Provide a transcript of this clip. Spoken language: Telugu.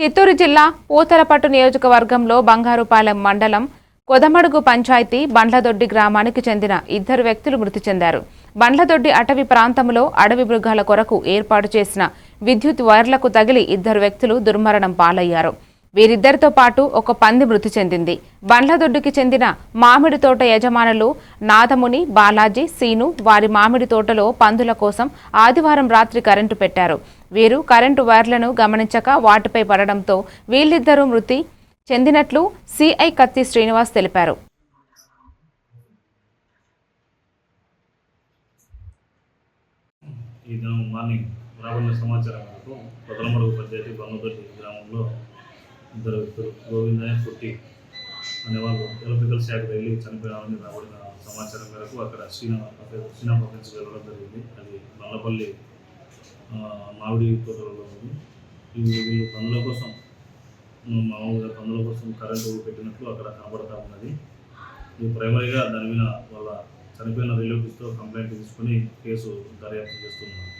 చిత్తూరు జిల్లా పూతలపట్టు నియోజకవర్గంలో బంగారుపాలెం మండలం కొదమడుగు పంచాయతీ బండ్లదొడ్డి గ్రామానికి చెందిన ఇద్దరు వ్యక్తులు మృతి చెందారు. బండ్లదొడ్డి అటవీ ప్రాంతంలో అడవి మృగాల కొరకు ఏర్పాటు చేసిన విద్యుత్ వైర్లకు తగిలి ఇద్దరు వ్యక్తులు దుర్మరణం పాలయ్యారు. వీరిద్దరితో పాటు ఒక పంది మృతి చెందింది. బండ్లదొడ్డుకి చెందిన మామిడి తోట యజమానులు నాదముని బాలాజీ సీను వారి మామిడి తోటలో పందుల కోసం ఆదివారం రాత్రి కరెంటు పెట్టారు. వీరు కరెంటు వైర్లను గమనించక వాటిపై పడడంతో వీళ్ళిద్దరూ మృతి చెందినట్లు సిఐ కత్తి శ్రీనివాస్ తెలిపారు. ఈ దినం మార్నింగ్ రాబడిన సమాచారం మేరకు కొదలమడుగు పంచాయతీ బంగదొడ్డి గ్రామంలో ఇద్దరు వ్యక్తులు గోవిందయ్య పుట్టి అనేవాళ్ళు ఎలక్ట్రికల్ శాఖ వెళ్ళి చనిపోయామని రాబడిన సమాచారం మేరకు అక్కడ శ్రీనా శ్రీనా ప్రొఫెన్స్ వెళ్ళడం జరిగింది. అది నల్లపల్లి మామిడి తోటలలో ఉంది. ఇది వీళ్ళు పనుల కోసం మామూలుగా పనుల కోసం కరెంటు పెట్టినట్లు అక్కడ కనబడతా ఉన్నది. ఇది ప్రైమరీగా దాని మీద వాళ్ళ చనిపోయిన రిలేటివ్స్తో కంప్లైంట్ తీసుకొని కేసు దర్యాప్తు చేస్తున్నారు.